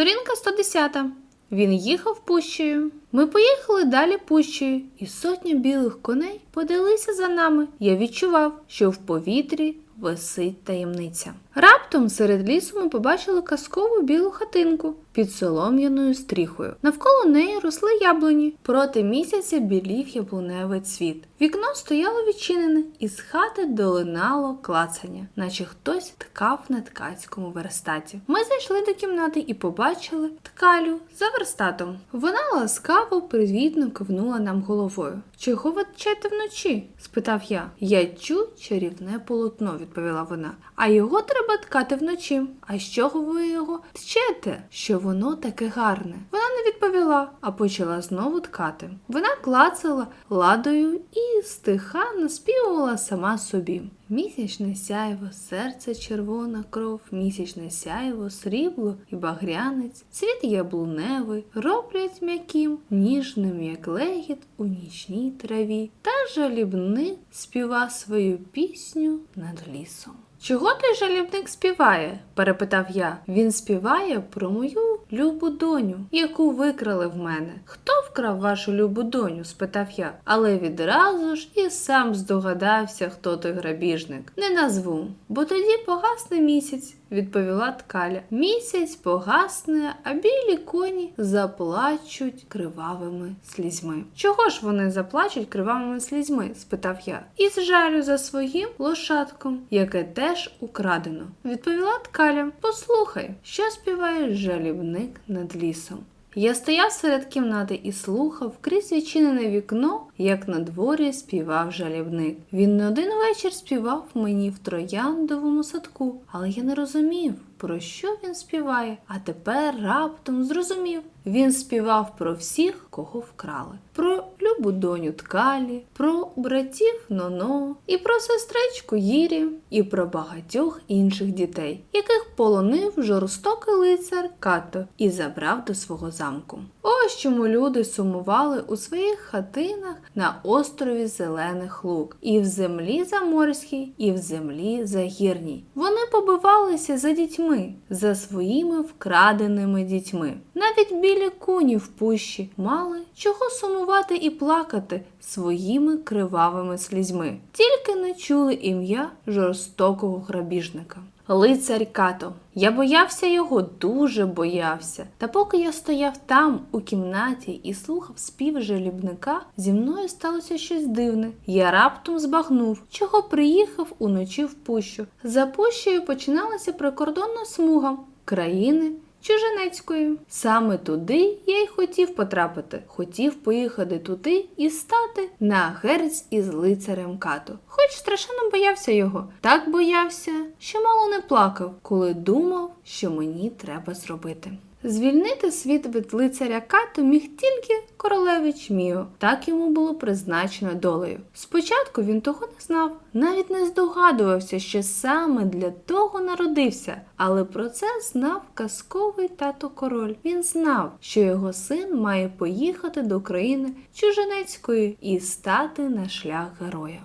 Сторінка 110. Він їхав пущею. Ми поїхали далі пущею, і сотня білих коней подалися за нами. Я відчував, що в повітрі висить таємниця. Раптом серед лісу ми побачили казкову білу хатинку під солом'яною стріхою. Навколо неї росли яблуні. Проти місяця білів яблуневий цвіт. Вікно стояло відчинене, і з хати долинало клацання, наче хтось ткав на ткацькому верстаті. Ми зайшли до кімнати і побачили ткалю за верстатом. Вона ласкаво, привітно кивнула нам головою. Чого ви тчете вночі? спитав я. Я чу чарівне полотно, відповіла вона. А його треба ткати вночі. А чого ви його тчете? Що воно таке гарне? Вона не відповіла, а почала знову ткати. Вона клацала ладою і стиха наспівувала сама собі. Місячне сяйво, серце червона кров, місячне сяйво, срібло і багрянець, цвіт яблуневий, роблять м'яким, ніжним, як легіт у нічній траві, та жалібник співа свою пісню над лісом. Чого той жалібник співає? перепитав я. Він співає про мою любу доню, яку викрали в мене. Хто вкрав вашу любу доню? спитав я, але відразу ж і сам здогадався, хто той грабіжник. Не назву, бо тоді погасне місяць. Відповіла ткаля. Місяць погасне, а білі коні заплачуть кривавими слізьми. Чого ж вони заплачуть кривавими слізьми? спитав я. Із жалю за своїм лошадком, яке теж украдено. Відповіла ткаля. Послухай, що співає жалібник над лісом. Я стояв серед кімнати і слухав крізь відчинене вікно, як на дворі співав жалібник. Він не один вечір співав мені в трояндовому садку, але я не розумів, про що він співає. А тепер раптом зрозумів. Він співав про всіх, кого вкрали, про любу доню ткалі, про братів Ноно, і про сестричку Їрі, і про багатьох інших дітей, яких полонив жорстокий лицар Като і забрав до свого замку. Ось чому люди сумували у своїх хатинах на острові Зелених Лук, і в землі заморській, і в землі загірній. Вони побивалися за дітьми, за своїми вкраденими дітьми. Навіть білі коні в пущі мали чого сумувати і плакати своїми кривавими слізьми, тільки не чули ім'я жорстокого грабіжника. Лицарь Като. Я боявся його, дуже боявся. Та поки я стояв там, у кімнаті, і слухав спів жалібника, зі мною сталося щось дивне. Я раптом збагнув, чого приїхав уночі в пущу. За пущею починалася прикордонна смуга країни. Чужинецької. Саме туди я й хотів потрапити. Хотів поїхати туди і стати на герць із лицарем Като. Хоч страшенно боявся його. Так боявся, що мало не плакав, коли думав, що мені треба зробити. Звільнити світ від лицаря Като міг тільки королевич Міо. Так йому було призначено долею. Спочатку він того не знав, навіть не здогадувався, що саме для того народився, але про це знав казковий тато король. Він знав, що його син має поїхати до країни чужинецької і стати на шлях героя.